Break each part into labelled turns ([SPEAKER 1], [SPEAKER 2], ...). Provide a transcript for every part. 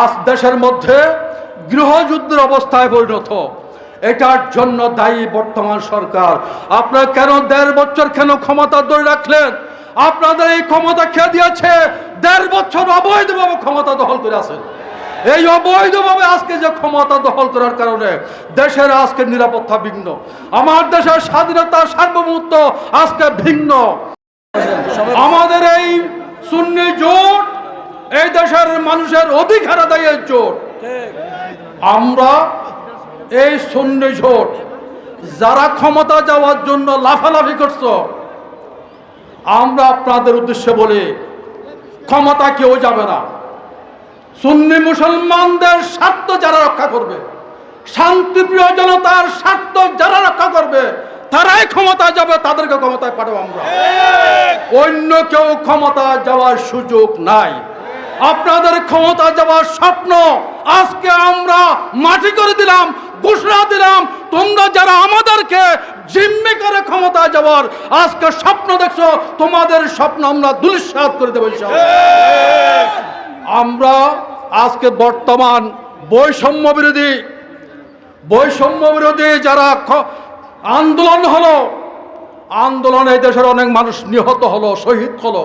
[SPEAKER 1] আজ দেশের মধ্যে গৃহযুদ্ধের অবস্থায় পরিণত। এটার জন্য দায়ী বর্তমান সরকার। আপনারা কেন দেড় বছর কেন ক্ষমতা ধরে রাখলেন? আপনাদের এই ক্ষমতা খেয়ে দিয়েছে? দেড় বছর অবৈধভাবে ক্ষমতা দখল করে আছেন। এই অবৈধভাবে আজকে যে ক্ষমতা দখল করার কারণে দেশের আজকে নিরাপত্তা ভিন্ন। আমার দেশের স্বাধীনতা সার্বভৌমত্ব আজকে ভিন্ন। আমাদের এই সুন্নি জোট এই দেশের মানুষের অধিকার আদায়ের জোট আমরা এই সুন্নি জোট যারা ক্ষমতা যাওয়ার জন্য লাফালাফি করছ আমরা আপনাদের উদ্দেশ্যে বলি ক্ষমতা কেউ যাবে না। সুন্নি মুসলমানদের স্বার্থ যারা রক্ষা করবে শান্তিপ্রিয় জনতার স্বার্থ যারা রক্ষা করবে তারাই ক্ষমতা যাবে তাদেরকে ক্ষমতায় পাঠাবো আমরা। অন্য কেউ ক্ষমতা যাওয়ার সুযোগ নাই। আপনাদের ক্ষমতা যাওয়ার স্বপ্ন আজকে আমরা মাটি করে দিলাম, ঘোষণা দিলাম, তোমরা যারা আমাদেরকে জিম্মি করে ক্ষমতা যাওয়ার আজকে স্বপ্ন দেখছ, তোমাদের স্বপ্ন আমরা দুলিশ্বাস করে দেবো আমরা আজকে বর্তমান বৈষম্য বিরোধী বৈষম্য বিরোধী যারা আন্দোলন হলো, আন্দোলনে দেশের অনেক মানুষ নিহত হলো, শহীদ হলো,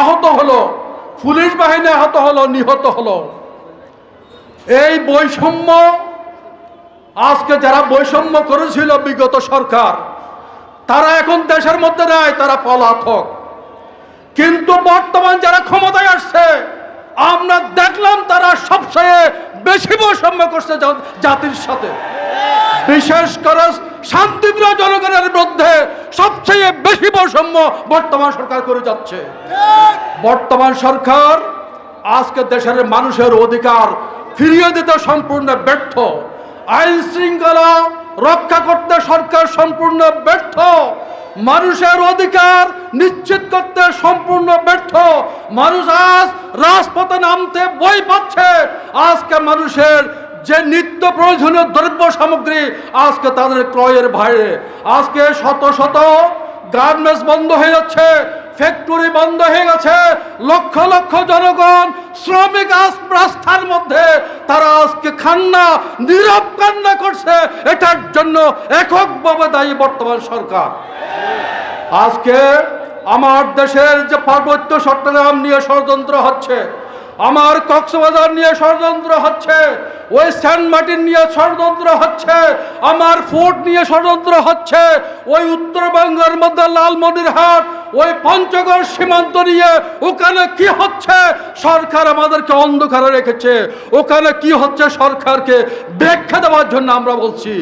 [SPEAKER 1] আহত হলো। পুলিশ বাহিনী আহত হলো, নিহত হলো। এই বৈষম্য, আজকে যারা বৈষম্য করেছিল বিগত সরকার, তারা এখন দেশের মধ্যে নাই, তারা পলাতক। কিন্তু বর্তমান যারা ক্ষমতায় আসছে, আমরা দেখলাম তারা সবচেয়ে বেশি বৈষম্য করছে জাতির সাথে। বিশেষ করে শান্তিপ্রিয় জনগণের মধ্যে সবচেয়ে বেশি বৈষম্য বর্তমান সরকার করে যাচ্ছে। বর্তমান সরকার আজকে দেশের মানুষের অধিকার ফিরিয়ে দিতে সম্পূর্ণ ব্যর্থ। আইন শৃঙ্খলা রক্ষা করতে সরকার সম্পূর্ণ ব্যর্থ। মানুষের অধিকার নিশ্চিত করতে সম্পূর্ণ ব্যর্থ। মানুষ আজ রাজপথে নামতে বই পাচ্ছে। আজকে মানুষের যে নিত্য প্রয়োজনীয় দ্রব্য সামগ্রী আজকে তাদের ক্রয়ের বাইরে। আজকে শত শত গার্মেন্টস বন্ধ হয়ে যাচ্ছে ফ্যাক্টরি বন্ধ হয়ে গেছে, লক্ষ লক্ষ জনগণ শ্রমিক আজ রাস্তার মধ্যে, তারা আজকে খান্না নীরব কান্না করছে। এটার জন্য এককভাবে দায়ী বর্তমান সরকার। আজকে আমার দেশের যে পার্বত্য চট্টগ্রাম নিয়ে ষড়যন্ত্র হচ্ছে আমার কক্সবাজার নিয়ে ষড়যন্ত্র হচ্ছে ওই সেন্ট মার্টিন নিয়ে ষড়যন্ত্র হচ্ছে, আমার ফোর্ট নিয়ে ষড়যন্ত্র হচ্ছে, ওই উত্তরবঙ্গের মধ্যে লালমনিরহাট ওই পঞ্চগড় সীমান্ত নিয়ে ওখানে কি হচ্ছে? সরকার আমাদেরকে অন্ধকারে রেখেছে। ওখানে কি হচ্ছে সরকারকে ব্যাখ্যা দেওয়ার জন্য আমরা বলছি,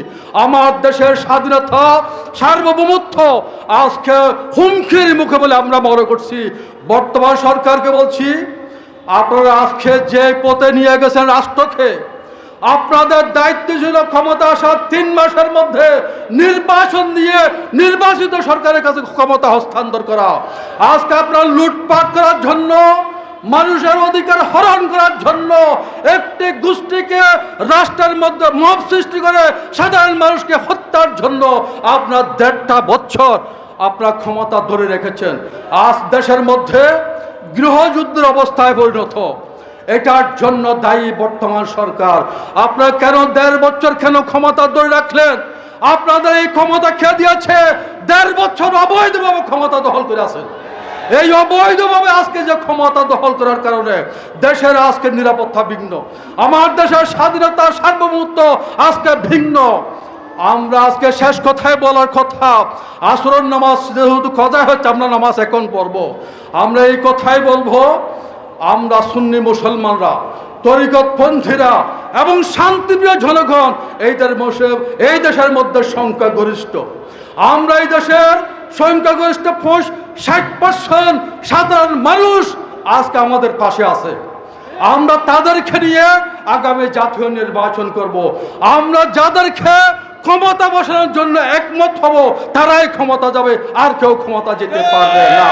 [SPEAKER 1] আমার দেশের স্বাধীনতা, সার্বভৌমত্ব আজকে হুমকির মুখে বলে আমরা মনে করছি। বর্তমান সরকারকে বলছি আপনারা আজকে যে পথে নিয়ে গেছেন রাষ্ট্রকে, আপনাদের দায়িত্ব ছিল ক্ষমতা আসার তিন মাসের মধ্যে নির্বাচন দিয়ে নির্বাচিত সরকারের কাছে ক্ষমতা হস্তান্তর করা। আজকে আপনারা লুটপাট করার জন্য, মানুষের অধিকার হরণ করার জন্য একটি গোষ্ঠীকে রাষ্ট্রের মধ্যে মব সৃষ্টি করে সাধারণ মানুষকে হত্যার জন্য আপনার দেড়টা বছর আপনার ক্ষমতা ধরে রেখেছেন। আজ দেশের মধ্যে গৃহযুদ্ধের অবস্থায় পরিণত। এটার জন্য দায়ী বর্তমান সরকার। আপনারা কেন দেড় বছর কেন ক্ষমতা ধরে রাখলেন? আপনাদের এই ক্ষমতা খেয়ে দিয়েছে? দেড় বছর অবৈধভাবে ক্ষমতা দখল করে আছেন। এই অবৈধভাবে আজকে যে ক্ষমতা দখল করার কারণে দেশের আজকে নিরাপত্তা ভিন্ন। আমার দেশের স্বাধীনতা সার্বভৌমত্ব আজকে ভিন্ন। আমরা আজকে শেষ কথায় বলার কথা। আসরের নামাজ যেহেতু কথা হচ্ছে, আমরা নামাজ এখন পড়ব। আমরা এই কথাই বলব, আমরা সুন্নি মুসলমানরা, তরিকতপন্থীরা এবং শান্তিপ্রিয় জনগণ এই এই দেশের মধ্যে সংখ্যাগরিষ্ঠ। আমরা এই দেশের সংখ্যাগরিষ্ঠ ষাট পার্সেন্ট সাধারণ মানুষ আজকে আমাদের পাশে আছে। আমরা তাদেরকে নিয়ে আগামী জাতীয় নির্বাচন করব। আমরা যাদেরকে ক্ষমতা বসানোর জন্য একমত হব তারাই ক্ষমতা যাবে আর কেউ ক্ষমতা যেতে পারবে না।